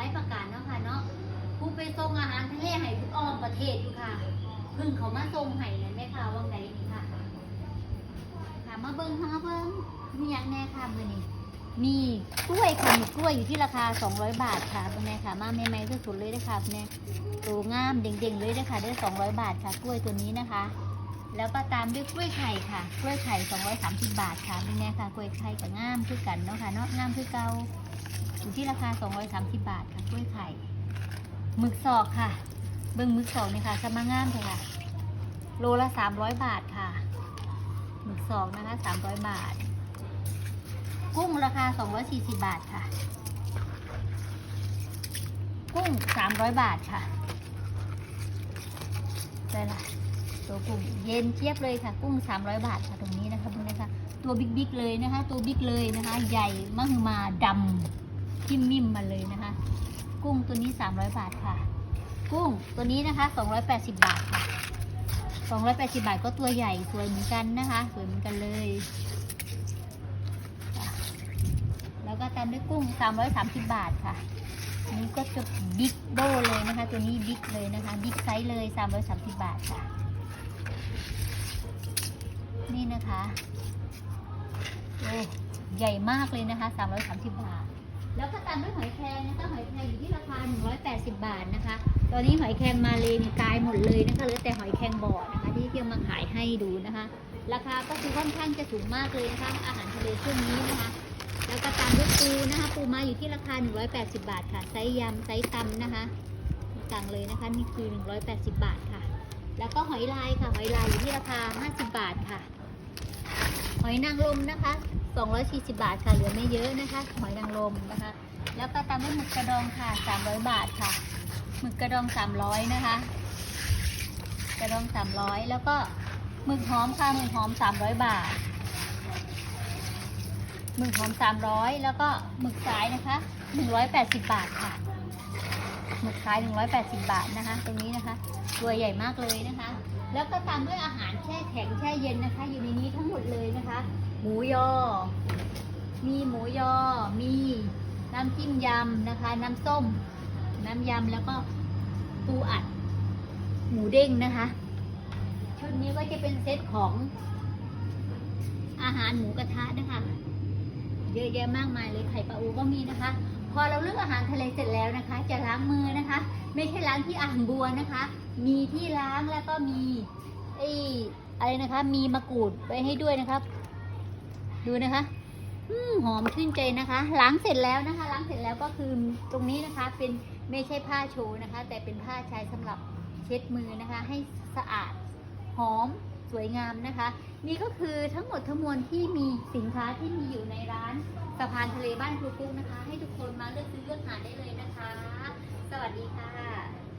ลายประการเนาะค่ะเนาะผู้ไปส่งอาหารทะเลให้ทุกอ้อมประเทศอยู่ค่ะเพิ่งเขามาส่งให้นั่นแม่ค่ะว่างไหนนี่ค่ะค่ะมาเบิ้งค่ะมาเบิ้งมีอย่างแน่ค่ะมือนี้มีกล้วยค่ะมีกล้วยอยู่ที่ราคา 200 บาทค่ะคุณแม่ค่ะมาใหม่ๆสุดๆเลยนะคะคุณแม่ตัวงามเด่งๆเลยนะคะได้200 บาทค่ะ กล้วยตัวนี้นะคะ แล้วก็ตามด้วยกล้วยไข่ค่ะ กล้วยไข่ 230 บาทค่ะเป็นไงค่ะ กล้วยไข่กับงามคือกันเนาะค่ะเนาะงามคือเกา อยู่ที่ราคา 230 บาทค่ะกล้วยไข่หมึกสอกค่ะ เบิ้งหมึกสอกนี่ค่ะสมาง่ามเลยค่ะ โลละ 300 บาทค่ะ หมึกสอกนะคะ 300 บาท กุ้งราคา 240 บาทค่ะ กุ้ง 300 บาทค่ะได้ละตัวกุ้งเย็นเจี๊ยบเลยค่ะ กุ้ง 300 บาทค่ะตรงนี้นะคะตรงนี้ค่ะตัวบิ๊กๆเลยนะคะ ตัวบิ๊กเลยนะคะ ใหญ่มากมาดำ จิ้มมิ่มมาเลยนะคะ กุ้งตัวนี้ 300 บาทค่ะ กุ้งตัวนี้นะคะ 280 บาทค่ะ 280 บาทก็ตัวใหญ่สวยเหมือนกันนะคะ สวยเหมือนกันเลย แล้วก็ตามด้วยกุ้ง 330 บาทค่ะนนี้ก็จะบิ๊กโบเลยนะคะ ตัวนี้บิ๊กเลยนะคะบิ๊กไซส์เลย 330 บาทค่ะ นี่นะคะโอ้ใหญ่มากเลยนะคะ 330 บาท แล้วก็ตามด้วยหอยแครงนะคะหอยแครงอยู่ที่ราคา 180 บาทนะคะ ตอนนี้หอยแครงมาเลยนี่ตายหมดเลยนะคะเหลือแต่หอยแครงบ่อนะคะ ที่เที่ยวมาขายให้ดูนะคะ ราคาก็คือค่อนข้างจะสูงมากเลยนะคะอาหารทะเลช่วงนี้นะคะ แล้วก็ตามด้วยปูนะคะ ปูมาอยู่ที่ราคา 180 บาทค่ะไซส์ยำไซส์ตำนะคะต่างเลยนะคะนี่คือ 180 บาทค่ะ แล้วก็หอยลายค่ะ หอยลายอยู่ที่ราคา 50 บาทค่ะ หอยนางรมนะคะ 240 บาทค่ะเหลือไม่เยอะนะคะ หอยนางรมนะคะ แล้วก็ตามด้วยหมึกกระดองค่ะ 300 บาทค่ะหมึกกระดอง 300 นะคะ กระดอง 300 แล้วก็หมึกหอมค่ะหมึกหอม 300 บาทหมึกหอม 300 แล้วก็หมึกสายนะคะ 180 บาทค่ะหมึกสาย 180 บาทนะคะ ตรงนี้นะคะตัวใหญ่มากเลยนะคะ แล้วก็ตามด้วยอาหารแช่แข็ง ช่เย็นนะคะ อยู่ในนี้ทั้งหมดเลยนะคะ หมูยอ มีหมูยอ มีน้ำจิ้มยำนะคะ น้ำส้ม น้ำยำแล้วก็ปูอัด หมูเด้งนะคะ ชุดนี้ก็จะเป็นเซตของอาหารหมูกระทะนะคะ เยอะแยะมากมายเลยไข่ปลาอูก็มีนะคะ พอเราเลือกอาหารทะเลเสร็จแล้วนะคะ จะล้างมือนะคะ ไม่ใช่ล้างที่อ่างบัวนะคะ มีที่ล้างแล้วก็มีไอ้ อะไรนะคะ มีมะกรูดไว้ให้ด้วยนะครับ ดูนะคะอืมหอมชื่นใจนะคะล้างเสร็จแล้วนะคะล้างเสร็จแล้วก็คือตรงนี้นะคะเป็นไม่ใช่ผ้าโชว์นะคะ แต่เป็นผ้าใช้สำหรับเช็ดมือนะคะ ให้สะอาดหอมสวยงามนะคะ นี่ก็คือทั้งหมดทั้งมวลที่มีสินค้าที่มีอยู่ในร้านสะพานทะเลบ้านครูปุ๊กนะคะ ให้ทุกคนมาเลือกซื้อเลือกหาได้เลยนะคะ สวัสดีค่ะ